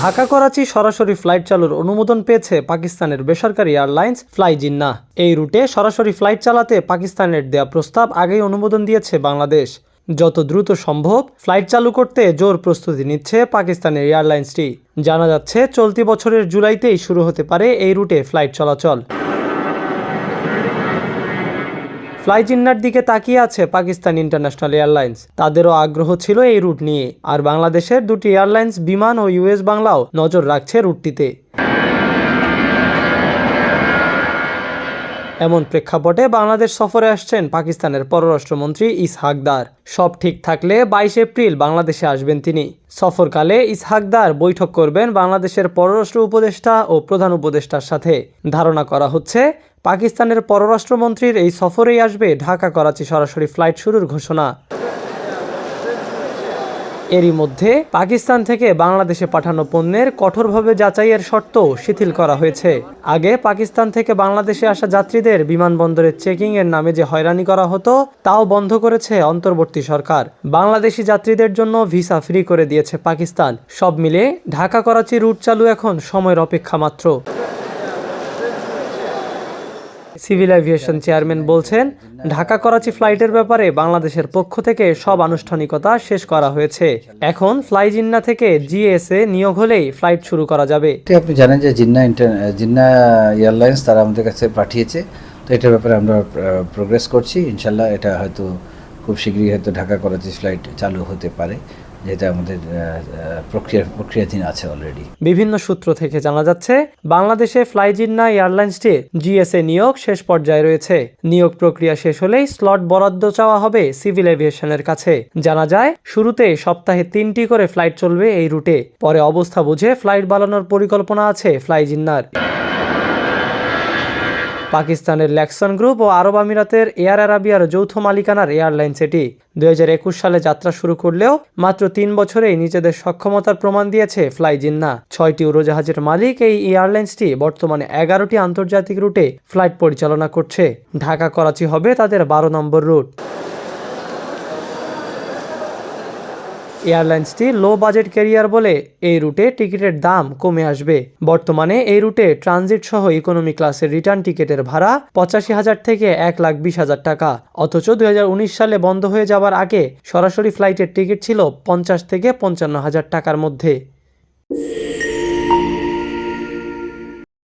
ঢাকা, করাচি সরাসরি ফ্লাইট চালুর অনুমোদন পেয়েছে পাকিস্তানের বেসরকারি এয়ারলাইন্স ফ্লাই জিন্না। এই রুটে সরাসরি ফ্লাইট চালাতে পাকিস্তানের দেয়া প্রস্তাব আগেই অনুমোদন দিয়েছে বাংলাদেশ। যত দ্রুত সম্ভব ফ্লাইট চালু করতে জোর প্রস্তুতি নিচ্ছে পাকিস্তানের এয়ারলাইন্সটি। জানা যাচ্ছে, চলতি বছরের জুলাইতেই শুরু হতে পারে এই রুটে ফ্লাইট চলাচল। ফ্লাই জিন্নার দিকে তাকিয়ে আছে পাকিস্তান ইন্টারন্যাশনাল এয়ারলাইন্স। তাদেরও আগ্রহ ছিল এই রুট নিয়ে। আর বাংলাদেশের দুটি এয়ারলাইন্স, বিমান ও ইউএস বাংলাও নজর রাখছে রুটটিতে। এমন প্রেক্ষাপটে বাংলাদেশ সফরে আসছেন পাকিস্তানের পররাষ্ট্রমন্ত্রী ইসহাকদার সব ঠিক থাকলে বাইশ এপ্রিল বাংলাদেশে আসবেন তিনি। সফরকালে ইসহাকদার বৈঠক করবেন বাংলাদেশের পররাষ্ট্র উপদেষ্টা ও প্রধান উপদেষ্টার সাথে। ধারণা করা হচ্ছে, পাকিস্তানের পররাষ্ট্রমন্ত্রীর এই সফরেই আসবে ঢাকা করাচি সরাসরি ফ্লাইট শুরুর ঘোষণা। এরই মধ্যে পাকিস্তান থেকে বাংলাদেশে পাঠানো পণ্যের কঠোরভাবে যাচাইয়ের শর্ত শিথিল করা হয়েছে। আগে পাকিস্তান থেকে বাংলাদেশে আসা যাত্রীদের বিমানবন্দরের চেকিং এর নামে যে হয়রানি করা হতো, তাও বন্ধ করেছে অন্তর্বর্তী সরকার। বাংলাদেশি যাত্রীদের জন্য ভিসা ফ্রি করে দিয়েছে পাকিস্তান। সব মিলে ঢাকা করাচি রুট চালু এখন সময়ের অপেক্ষা মাত্র। সিভিল এভিয়েশন চেয়ারম্যান বলছেন, ঢাকা করাচি ফ্লাইটের ব্যাপারে বাংলাদেশের পক্ষ থেকে সব আনুষ্ঠানিকতা শেষ করা হয়েছে। এখন ফ্লাই জিন্না থেকে জিএসএ নিয়োগ হলেই ফ্লাইট শুরু করা যাবে। আপনি জানেন যে জিন্না জিন্না এয়ারলাইন্স তারা আমাদের কাছে পাঠিয়েছে। তো এটার ব্যাপারে আমরা প্রোগ্রেস করছি। ইনশাল্লাহ এটা হয়তো খুব শীঘ্রই হয়তো ঢাকা করাচি ফ্লাইট চালু হতে পারে। যেটা আমাদের প্রক্রিয়া, প্রক্রিয়াধীন আছে অলরেডি বিভিন্ন সূত্র থেকে জানা যাচ্ছে, বাংলাদেশে ফ্লাই জিন্না এয়ারলাইন্সটি জিএসএ নিয়োগ শেষ পর্যায়ে রয়েছে। নিয়োগ প্রক্রিয়া শেষ হলেই স্লট বরাদ্দ চাওয়া হবে সিভিল এভিয়েশনের কাছে। জানা যায়, শুরুতে সপ্তাহে তিনটি করে ফ্লাইট চলবে এই রুটে। পরে অবস্থা বুঝে ফ্লাইট বাড়ানোর পরিকল্পনা আছে ফ্লাই জিন্নার। পাকিস্তানের ল্যাকসন গ্রুপ ও আরব আমিরাতের এয়ার আরাবিয়ার যৌথ মালিকানার এয়ারলাইন্স এটি দুই হাজার একুশ সালে যাত্রা শুরু করলেও মাত্র তিন বছরেই নিজেদের সক্ষমতার প্রমাণ দিয়েছে ফ্লাই জিন্না। ছয়টি উড়োজাহাজের মালিক এই এয়ারলাইন্সটি বর্তমানে এগারোটি আন্তর্জাতিক রুটে ফ্লাইট পরিচালনা করছে। ঢাকা করাচি হবে তাদের বারো নম্বর রুট। এয়ারলাইন্সটি লো বাজেট ক্যারিয়ার বলে এই রুটে টিকিটের দাম কমে আসবে। বর্তমানে এই রুটে ট্রানজিট সহ ইকোনমি ক্লাসের রিটার্ন টিকিটের ভাড়া পঁচাশি হাজার থেকে এক লাখ বিশ হাজার টাকা। অথচ দু হাজার উনিশ সালে বন্ধ হয়ে যাওয়ার আগে সরাসরি ফ্লাইটের টিকিট ছিল পঞ্চাশ থেকে পঞ্চান্ন হাজার টাকার মধ্যে।